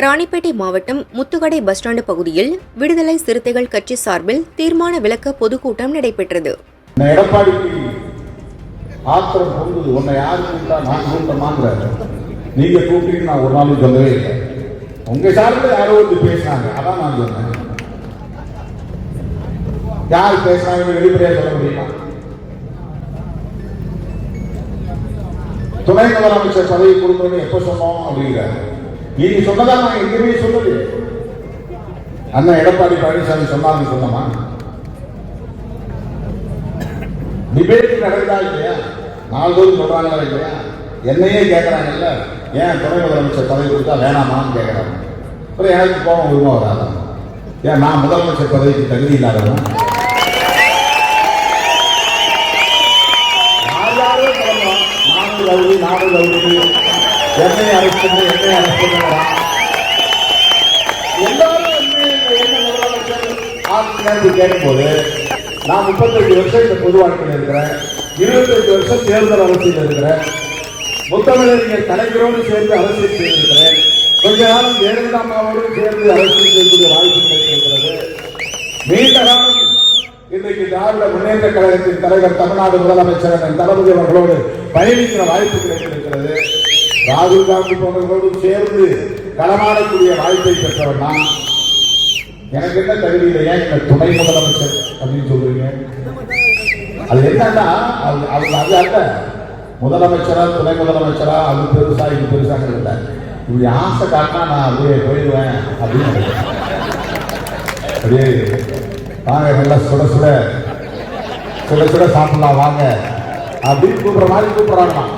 ராணிப்பேட்டை மாவட்டம் Muthukadai bus stand பகுதியில் விடுதலை சிறுத்தைகள் கட்சி சார்பில் தீர்மான விளக்க பொதுக்கூட்டம் நடைபெற்றது. ஆத்திரம் பொங்குது. உன்னை யார் கூப்பிட்டா நான் கூட்டமாங்கிறாரு நீங்க நான் ஒரு நாளும் சொல்லவே இல்லை. உங்க சார்பில் யாரோ வந்து பேசினாங்க. அதான் நான் சொன்னேன். யார் பேசினாங்க வெளிப்படையா சொல்ல முடியுமா? துணை முதலமைச்சர் பதவி கொடுக்கணும்னு எப்ப சொன்னோம் அப்படிங்கிறாரு. நீங்க சொன்னதா நான் எங்கேயுமே சொல்லலையே அண்ணன் எடப்பாடி பழனிசாமி சொன்னாங்க சொன்னமா? டிபேட் நடந்தா இல்லையா? நாள்தோறும் சொல்றாங்களா இல்லையா? என்னையே கேட்கறாங்கல்ல ஏன் துணை முதலமைச்சர் பதவி கொடுத்தா வேணாமான்னு கேட்கறாங்க அப்புறம் எனக்கு கோபம் உரிமை வராதா? ஏன் நான் முதலமைச்சர் பதவிக்கு தகுதி இல்லாதவன்? நாலு யாரோ நாலு நானும் என்னை அரசு என்னை அரசு எல்லாரும் முதலமைச்சர் கேட்கும்போது நான் முப்பத்தெட்டு வருஷம் இந்த பொது வாழ்க்கையில் இருக்கிறேன். இருபத்தெட்டு வருஷம் தேர்தல் அரசியல் இருக்கிறேன். முத்தமிழறிஞர் தலைவரோடு சேர்ந்து அரசியல் செய்திருக்கிறேன். கொஞ்ச காலம் ஜெயலலிதா அம்மாவோடு சேர்ந்து அரசியல் செய்யக்கூடிய வாய்ப்பு கிடைத்திருக்கிறது நீண்ட காலம் இன்றைக்கு திராவிட முன்னேற்ற கழகத்தின் தலைவர் தமிழ்நாடு முதலமைச்சர் அண்ணன் தளபதி அவர்களோடு பயணிக்கிற வாய்ப்பு கிடைத்திருக்கிறது ராகுல் காந்தி போன்றவர்களோடு சேர்ந்து களமாடக்கூடிய வாய்ப்பை பெற்றவர் நான் எனக்கு என்ன தகுதி இல்லையா? இந்த துணை முதலமைச்சர் அப்படின்னு சொல்றீங்க. அது என்னன்னா அது அது அது அல்ல. முதலமைச்சரா துணை முதலமைச்சரா அது பெருசா இது பெருசாங்கிறது இல்லை. இப்படி ஆசை காட்டினா நான் அப்படியே போயிடுவேன் அப்படின்னு அப்படியே வாங்க நல்லா சுட சுட சுட சுட சாப்பிடலாம் வாங்க. அப்படின்னு கூப்பிடுற மாதிரி கூப்பிடுறாங்களாம்.